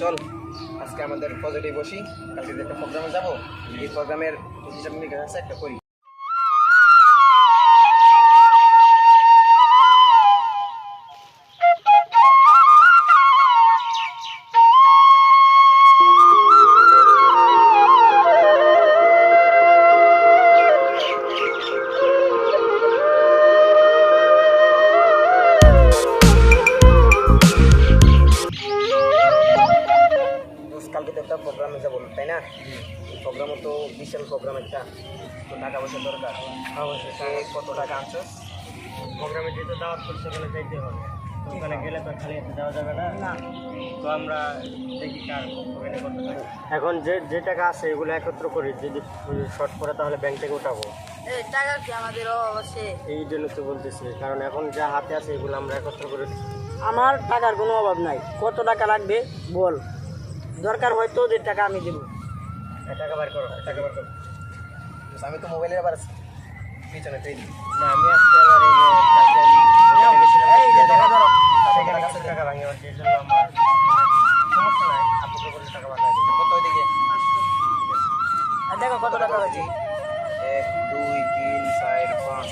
চল, আজকে আমাদের পজিটিভ বসি, কালকে একটা প্রোগ্রামে যাব, এই প্রোগ্রামের হিসাব নিকাশ আছে একটা করি। প্রোগ্রামও তো বিশাল প্রোগ্রাম একটা। তো টাকা পয়সা দরকার। অবশ্যই। সে কত টাকা আনছস প্রোগ্রামে যেহেতু দাওয়াত করছে ওখানে যাইতে হবে। তো ওখানে গেলে তো খালি হাতে যাওয়া যাবে না। তো আমরা দেখি কার ওখানে কত এখন যে যে টাকা আছে এগুলো একত্র করি। যদি শর্ট পড়ে তাহলে ব্যাংক থেকে উঠাবো। এই টাকা কি আমাদের অভাব আছে? এই জন্য তো বলতেছি। কারণ এখন যা হাতে আছে এগুলো আমরা একত্র করে আমার টাকার কোনো অভাব নাই। কত টাকা লাগবে বল। দরকার হয়তো ওদের টাকা আমি দেবো। টাকা বার করো টাকা বার করো। আমি তো মোবাইলের আবার পিছনে পেয়ে না আমি আজকে আবার এই যে টাকা ধরো। টাকা ভাঙে আমার সেই জন্য আমার সমস্যা নাই। আপুকে বলে টাকা পাঠাই কত ওইদিকে? আর দেখো কত টাকা হয়েছে। এক দুই তিন চার পাঁচ।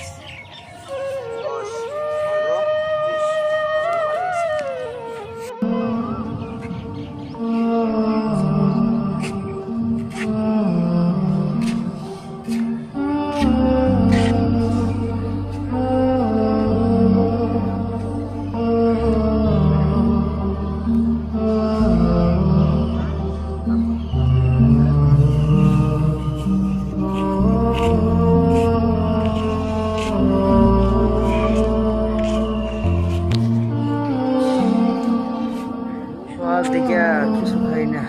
কিছু খাই না।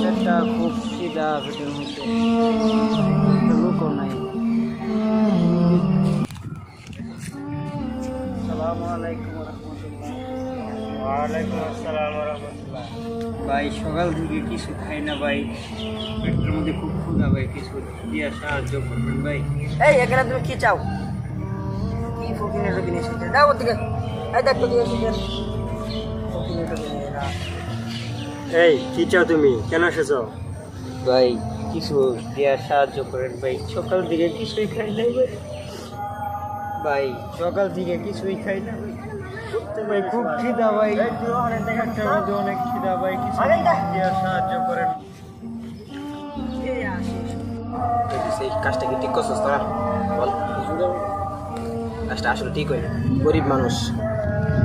পেটটা খুব সিধা মধ্যে। লোকও নাই। ভাই সকাল থেকে কিছু খাই না ভাই। পেটের মধ্যে খুব ক্ষুধা ভাই কিছু দিয়ে সাহায্য করবেন ভাই। এই এখানে তুমি কি চাও? কি ফকিনের রোগী এসেছে। যাও ওর দিকে এই দেখ দিয়ে এসেছে। ফকিনের রোগী নিয়ে না এই কি চাও তুমি? কেন এসেছ? ভাই কিছু দেওয়ার সাহায্য করেন ভাই। সকাল থেকে কিছুই খাই নাই ভাই। ভাই সকাল থেকে কিছুই খাই না ভাই। ভাই খুব খিদা ভাই। অনেক খিদা ভাই। কিছু দেওয়ার সাহায্য করেন। এই সেই কাজটা কি ঠিক করছিস তোরা? বল। কাজটা আসলে ঠিক হয় গরিব মানুষ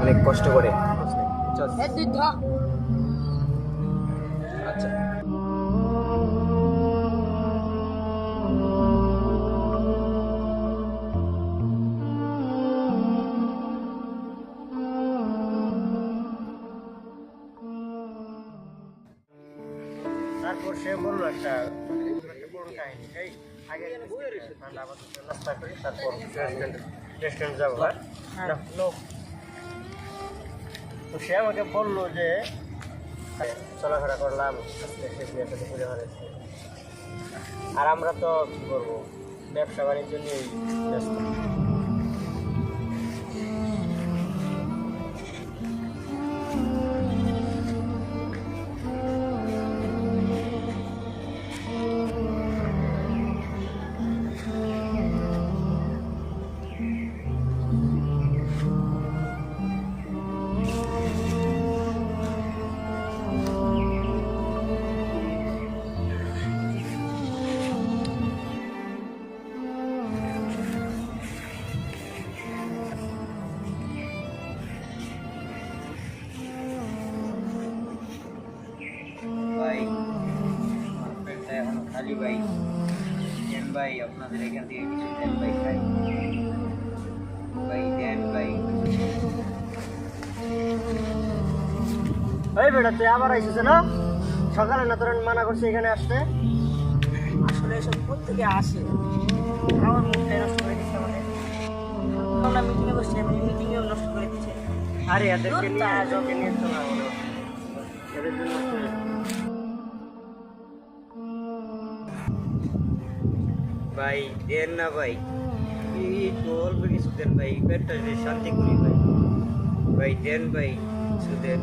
অনেক কষ্ট করে। আচ্ছা। তারপর সে বলল একটা বড় কাহিনী, এই আগে নাস্তা করি, তারপর রেস্টুরেন্ট যাব হ্যাঁ? লোক। তো সে আমাকে বলল যে চলাফেরা করলাম আর আমরা তো কী করব ব্যবসা বাণিজ্য নিয়েই ব্যস্ত। ভাই আপনাদের এখান থেকে কিছু দেন ভাই খাই ভাই দেন ভাই এই বেটা তুই আবার আইসিস না? সকালে না তোর মানা করছি এখানে আসতে। আসলে এসব প্রত্যেকে আসে? আমার মুখটা নষ্ট করে দিচ্ছে আমাদের। আমরা মিটিংয়ে বসছি আমি মিটিংয়েও নষ্ট করে দিচ্ছে। আরে এদেরকে নিয়ে এদেরকে নিয়ে হলো এদের জন্য ভাই দেন না ভাই। এই একটু অল্প কিছু দেন ভাই পেটটা যদি শান্তি করি ভাই। ভাই দেন ভাই কিছু দেন।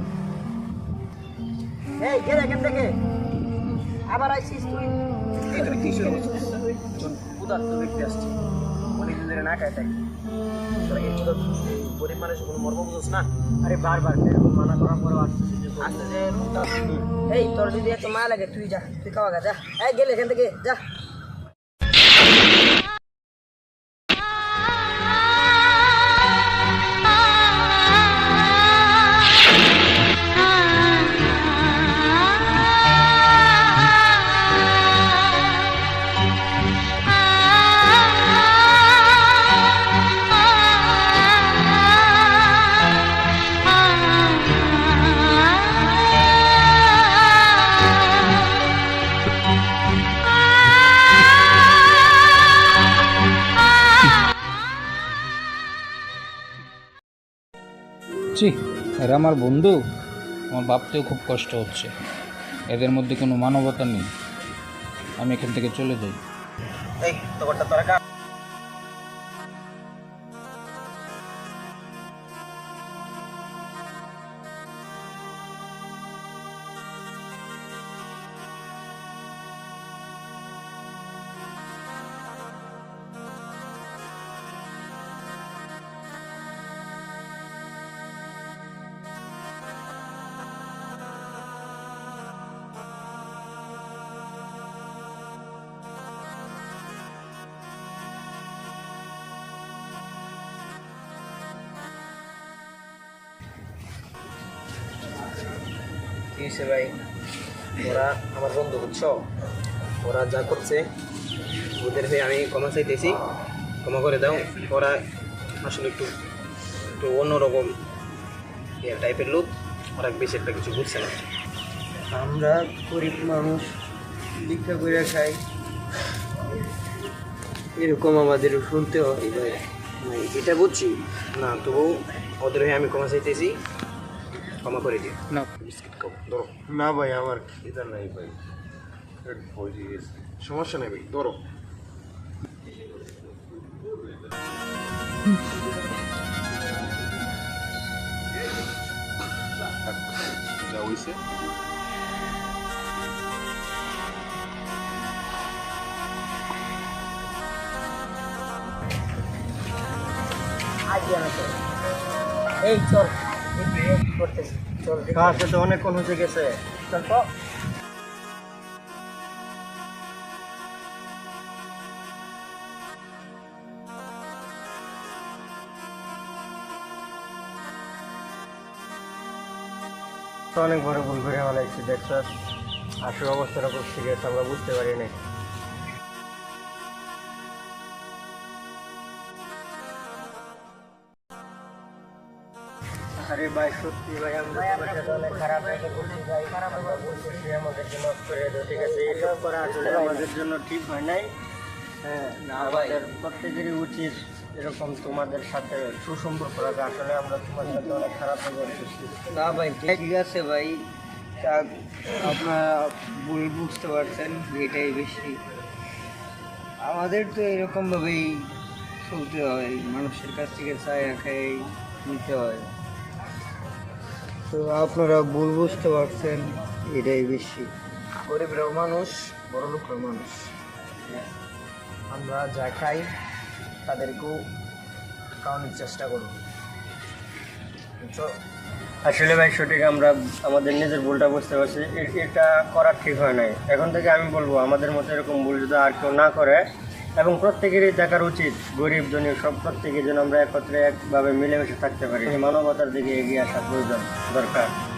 এই গেলে এখান থেকে আবার আইসিস তুই? এই তোর কি শুরু করছিস উদাত্ত ব্যক্তি আসছে। অনেকদিন ধরে না খায় থাকি তোরা এই উদাত্ত গরিব মানুষ কোনো মর্ম বুঝোস না? আরে বারবার এরকম মানা করার পরেও আসতেছে যে আস্তে যে এই তোর যদি এত মায়া লাগে তুই যা তুই খাওয়া গা যা। এই গেলে এখান থেকে যা। ছি, এরা আমার বন্ধু। আমার ভাবতেও খুব কষ্ট হচ্ছে। এদের মধ্যে কোনো মানবতা নেই। আমি এখান থেকে চলে যাই। তোরটা তোরা হয়েছে ভাই। ওরা আমার বন্ধু বুঝছ? ওরা যা করছে ওদের হয়ে আমি ক্ষমা চাইতেছি। ক্ষমা করে দাও। ওরা আসলে একটু একটু অন্যরকম টাইপের লোক। ওরা বেশি একটা কিছু বুঝছে না। আমরা গরিব মানুষ ভিক্ষা করে খাই। এরকম আমাদের শুনতে হয় ভাই। এটা বুঝছি না তবু ওদের হয়ে আমি ক্ষমা চাইতেছি। ক্ষমা করে দিও না বিস্কিট খাও ধরো না ভাই আমার খিদা নাই ভাই সমস্যা নেই ভাই ধরো যা হইছে এই চল অনেক বড় ভুল করে ফেলাইছি দেখছস আসল অবস্থাটা খুব সিরিয়াস আমরা বুঝতে পারি নাই আরে ভাই সত্যি ভাই আমরা অনেক খারাপ বলছি ভাই খারাপ বলছি আমাদের জন্য করে দাও ঠিক আছে এইসব করা আসলে আমাদের জন্য ঠিক হয় নাই। হ্যাঁ না আমাদের প্রত্যেকেরই উচিত এরকম তোমাদের সাথে সুসম্পর্ক রাখা। আসলে আমরা তোমার সাথে অনেক খারাপ ব্যবহার করছি না ভাই ঠিক আছে ভাই। তা আপনারা ভুল বুঝতে পারছেন এটাই বেশি। আমাদের তো এরকমভাবেই চলতে হয়। মানুষের কাছ থেকে চায়া খাই নিতে হয়। তো আপনারা ভুল বুঝতে পারছেন, এটাই বেশি। গরিবরাও মানুষ, বড় লোকরাও মানুষ। আমরা যা খাই, তাদেরকেও খাওয়ানোর চেষ্টা করব। আসলে ভাই, সঠিক আমরা আমাদের নিজের ভুলটা বুঝতে পারছি। এটা করা ঠিক হয় নাই। এখন থেকে আমি বলব, আমাদের মতো এরকম ভুল যদি আর কেউ না করে এবং প্রত্যেকেরই দেখার উচিত, গরিব, ধনী, সব প্রত্যেকের জন্য আমরা একত্রে একভাবে মিলেমিশে থাকতে পারি। মানবতার দিকে এগিয়ে আসা প্রয়োজন দরকার।